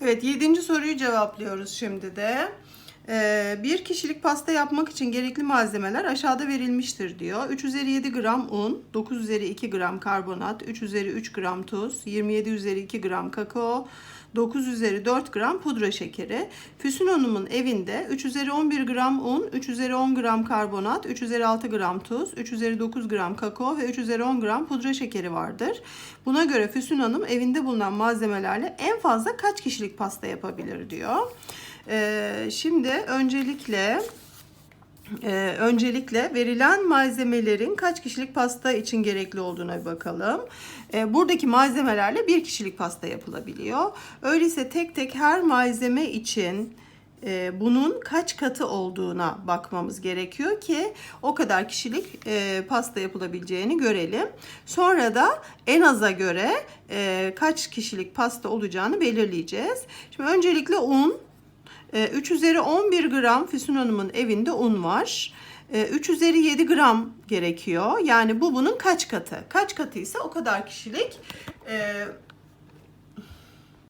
Evet, yedinci soruyu cevaplıyoruz şimdi de. Ee, bir kişilik pasta yapmak için gerekli malzemeler aşağıda verilmiştir diyor. 3 üzeri 7 gram un, 9 üzeri 2 gram karbonat, 3 üzeri 3 gram tuz, 27 üzeri 2 gram kakao, 9 üzeri 4 gram pudra şekeri. Füsun Hanım'ın evinde 3 üzeri 11 gram un, 3 üzeri 10 gram karbonat, 3 üzeri 6 gram tuz, 3 üzeri 9 gram kakao ve 3 üzeri 10 gram pudra şekeri vardır. Buna göre Füsun Hanım evinde bulunan malzemelerle en fazla kaç kişilik pasta yapabilir diyor. Ee, şimdi öncelikle ee, öncelikle verilen malzemelerin kaç kişilik pasta için gerekli olduğuna bir bakalım. Ee, buradaki malzemelerle bir kişilik pasta yapılabiliyor. Öyleyse tek tek her malzeme için e, bunun kaç katı olduğuna bakmamız gerekiyor ki o kadar kişilik e, pasta yapılabileceğini görelim. Sonra da en aza göre e, kaç kişilik pasta olacağını belirleyeceğiz. Şimdi öncelikle un. Ee, 3 üzeri 11 gram Füsun Hanım'ın evinde un var. Ee, 3 üzeri 7 gram gerekiyor. Yani bu bunun kaç katı? Kaç katıysa o kadar kişilik e,